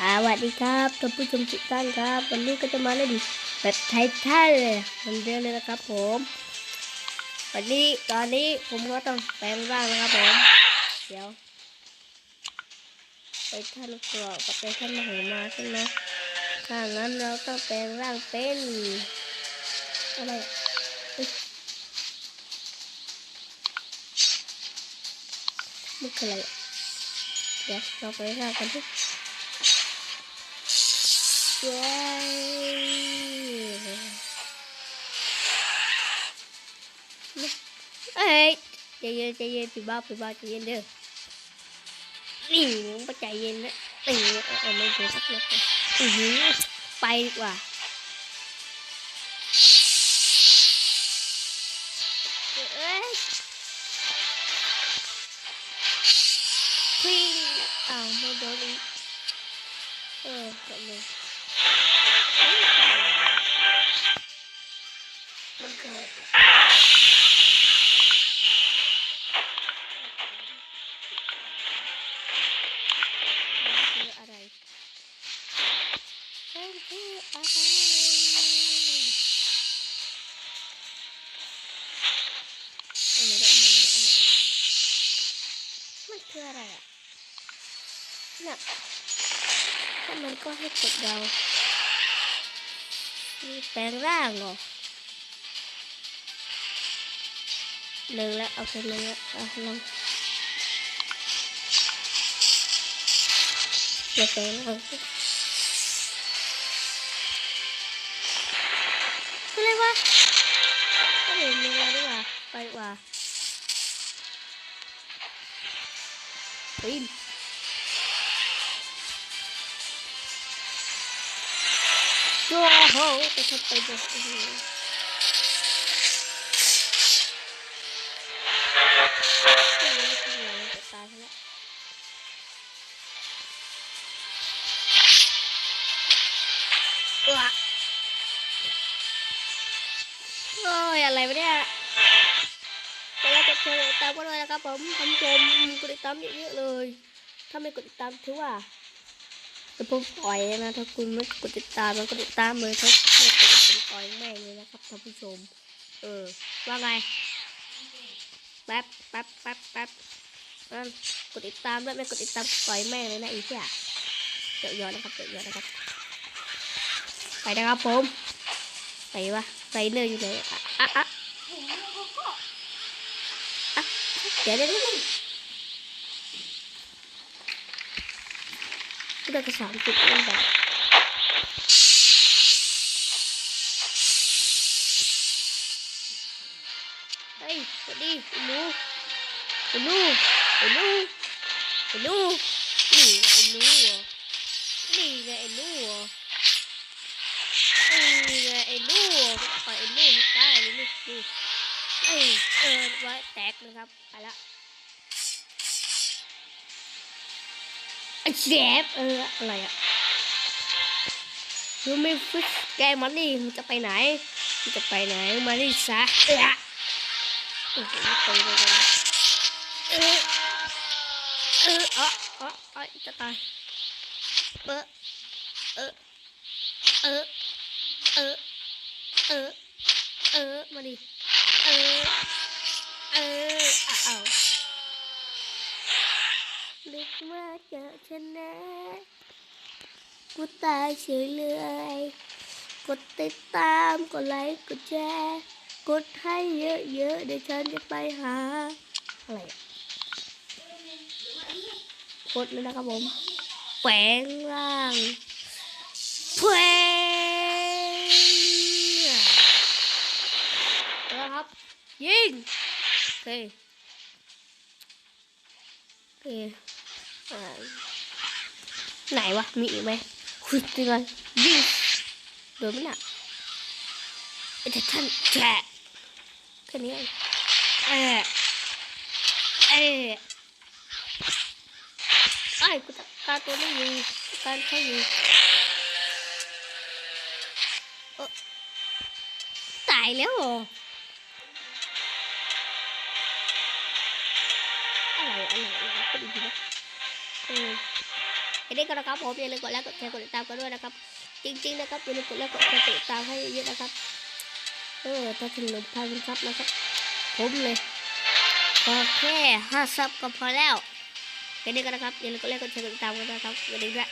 สวัสดีครับท่านผู้ชมทุกท่านครับ วันนี้ก็จะมาเล่นแบบไททันเลยเหมันเดิมเลยนะครับผม วันนี้ตอนนี้ผมก็ต้องแปลงร่างนะครับผม เดี๋ยวไปท่านกรอกกับไปท่านมโหมาใช่ไหมถ้างั้นเราต้องแปลงร่างเป็นอะไรเอ้ยมันคืออะไรเดี๋ยวเราไปร่างกันดิ เย้เอ้ยใจเย็นใจเย็นพี่บ้าพี่บ้าใจเย็นเด้อนี่มึงใจเคืออะไรมันคืออะไรเอามาเลยเอามาเลยเอามาเลยมันคืออะไรอะน่ะถ้ามันก็ให้กดเดามีแปลงร่างเหรอ หนึ่งแล้ว เอาไปหนึ่งแล้วเอาลองเดี๋ยวแปลงร่างสิอะไรวะก็เห็นมีอะไรดีกว่า ไปดีกว่าปีนโอ้โหจะทำไปเดี๋ย ว้าโอ้ยอะไรวะเนี่ยแต่ว่าจะเชิญตามกันเลยนะครับผมท่านผู้ชมกดติดตามเยอะๆเลย ถ้าไม่กดติดตามถือว่าจะผมปล่อยนะ ถ้าคุณไม่กดติดตามมันกดติดตามเลยเขาไม่กดติดตามปล่อยแม่เลยนะครับท่านผู้ชม เออ ว่าไง แป๊บแป๊บแป๊บแป๊บนั่นกดติดตามด้วยไม่กดติดตามปล่อยแม่เลยนะอีเสียเดี๋ยวยอนะครับเดี๋ยวยอนะครับ ไปนะครับผม ไปวะไปเนอร์อยู่ไหนอะอะอะเดี๋ยวเดี๋ยวเดี๋ยวกูได้กระสามจุดเองแบบเฮ้ยสวัสดีไอ้หนูไอ้หนูไอ้หนูไอ้หนูนี่ไอ้หนูเหรอนี่ไงไอ้หนูเหรอนี่ไงไอ้หนูเหรอปล่อยไอ้หนูให้ตายเลย นี่เอ้ยเออไว้แตกนะครับ ไปละไอ้แสบเอออะไรอะยูไม่ฟิสแกมันนี่มันจะไปไหนมันจะไปไหนมาดิซะเออโอ้โหไปเลยเออเออเออเออเออจะตายเออเออเออเออเออ เออ มาดิ เออ เอออ้าวนึกว่าจะชนะ กูตายเฉยเลย กดติดตาม กดไลค์ กดแชร์ กดให้เยอะๆ เดี๋ยวฉันจะไปหา อะไรกดเลยนะครับผม แปลงร่างเพลงแล้วครับ ยิงโอเคโอเคไหนวะ มีอีกไหมคุยกันยิงโดนไหมน่ะไอ้ท่านแฉะแค่นี้เองเอ๊ะเอ๊ะไอ้กูจับการตัวไม่ยู่การเขายู่เอ้ตายแล้ว ไหนอันไรอะไรอะไรก็ดีนะเออไอนี้ก็นะครับผมอย่าลืมกดไลค์กดแชร์กดติดตามกันด้วยนะครับ จริง ๆ นะครับอย่าลืมกดไลค์กดแชร์กดติดตามให้เยอะๆนะครับ เออถ้าถึงหนึ่งพันซับนะครับ ผมเลยขอแค่ห้าซับก็พอแล้วแค่นี้ก็นะครับอย่าลืมกดไลค์กดแชร์กดติดตามกันนะครับสวัสดีด้วย